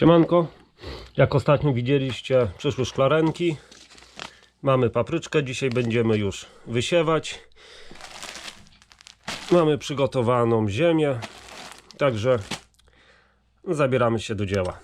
Siemanko, jak ostatnio widzieliście, przyszły szklarenki. Mamy papryczkę, dzisiaj będziemy już wysiewać. Mamy przygotowaną ziemię, także zabieramy się do dzieła.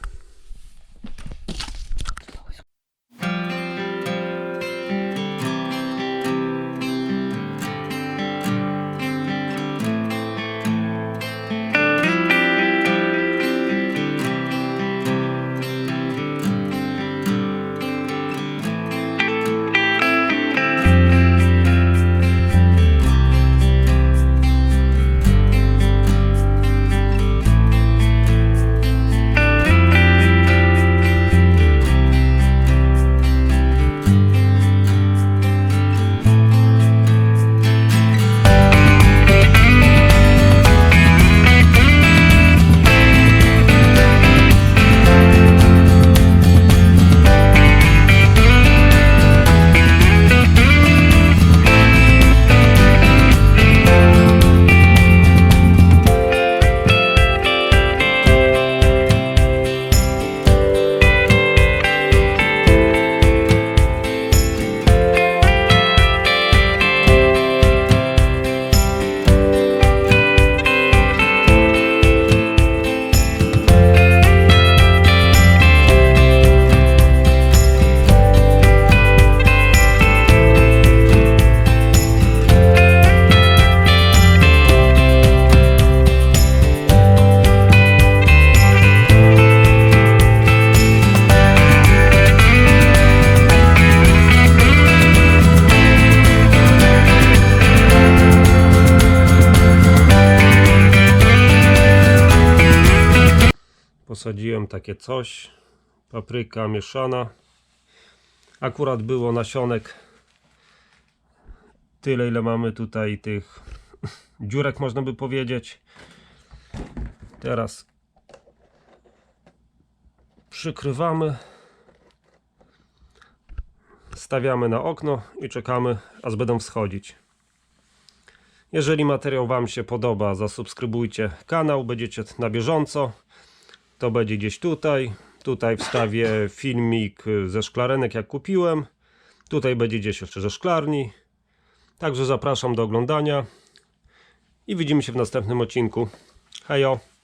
Posadziłem takie coś, papryka mieszana. Akurat było nasionek tyle, ile mamy tutaj tych dziurek, można by powiedzieć. Teraz przykrywamy, stawiamy na okno i czekamy, aż będą wschodzić. Jeżeli materiał Wam się podoba, zasubskrybujcie kanał, będziecie na bieżąco. To będzie gdzieś tutaj. Tutaj wstawię filmik ze szklarenek, jak kupiłem. Tutaj będzie gdzieś jeszcze ze szklarni. Także zapraszam do oglądania i widzimy się w następnym odcinku. Hejo!